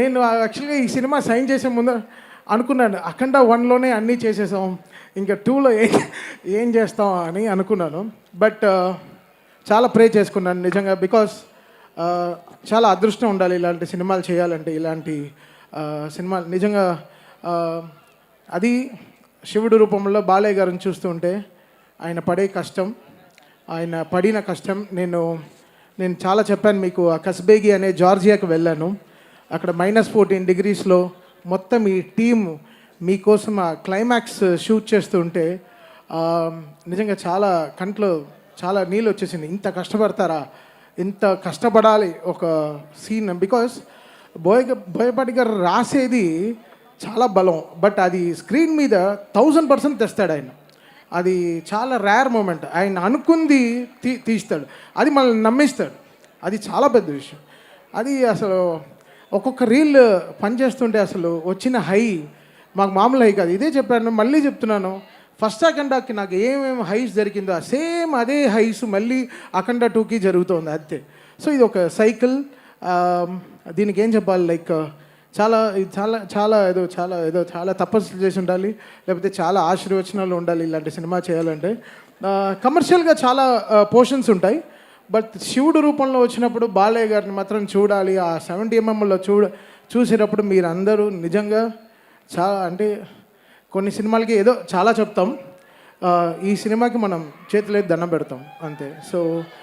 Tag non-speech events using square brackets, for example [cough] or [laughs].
నేను యాక్చువల్గా ఈ సినిమా సైన్ చేసే ముందు అనుకున్నాను అఖండ వన్లోనే అన్నీ చేసేసాం ఇంకా టూలో ఏం [laughs] ఏం చేస్తాం అని అనుకున్నాను. బట్ చాలా ప్రే చేసుకున్నాను నిజంగా బికాస్ చాలా అదృష్టం ఉండాలి ఇలాంటి సినిమాలు చేయాలంటే ఇలాంటి సినిమా సినిమాలు. నిజంగా అది శివుడు రూపంలో బాలయ్య గారిని చూస్తుంటే ఆయన పడే కష్టం ఆయన పడిన కష్టం. నేను నేను చాలా చెప్పాను మీకు ఆ కస్బేగి అనే జార్జియాకి వెళ్ళాను. అక్కడ మైనస్ ఫోర్టీన్ డిగ్రీస్లో మొత్తం ఈ టీమ్ మీకోసం ఆ క్లైమాక్స్ షూట్ చేస్తుంటే నిజంగా చాలా కంట్లో చాలా నీళ్ళు వచ్చేసింది. ఇంత కష్టపడతారా? ఇంత కష్టపడాలి ఒక సీన్ బికాస్ బోయ బోయపాటి గారు రాసేది చాలా బలం. బట్ అది స్క్రీన్ మీద థౌజండ్ పర్సెంట్ తెస్తాడు ఆయన. అది చాలా రేర్ మూమెంట్ ఆయన అనుకుంది తీ తీస్తాడు. అది మనల్ని నమ్మిస్తాడు. అది చాలా పెద్ద విషయం. అది అసలు ఒక్కొక్క రీల్ పనిచేస్తుంటే అసలు వచ్చిన హై మాకు మామూలు హై కాదు. ఇదే చెప్పాను మళ్ళీ చెప్తున్నాను. ఫస్ట్ అఖండాకి నాకు ఏమేమి హైస్ జరిగిందో సేమ్ అదే హైస్ మళ్ళీ అఖండ టూకి జరుగుతుంది అంతే. సో ఇది ఒక సైకిల్. దీనికి ఏం చెప్పాలి? లైక్ చాలా చాలా చాలా ఏదో చాలా ఏదో చాలా తపస్సులు చేసి ఉండాలి లేకపోతే చాలా ఆశీర్వచనాలు ఉండాలి ఇలాంటి సినిమా చేయాలంటే. కమర్షియల్గా చాలా పోర్షన్స్ ఉంటాయి. బట్ శివుడు రూపంలో వచ్చినప్పుడు బాలయ్య గారిని మాత్రం చూడాలి. ఆ సెవెంటీ ఎంఎంలో చూడ చూసేటప్పుడు మీరందరూ నిజంగా చాలా అంటే కొన్ని సినిమాలకి ఏదో చాలా చెప్తాం. ఈ సినిమాకి మనం చేతిలో దండం పెడతాం. అంతే. సో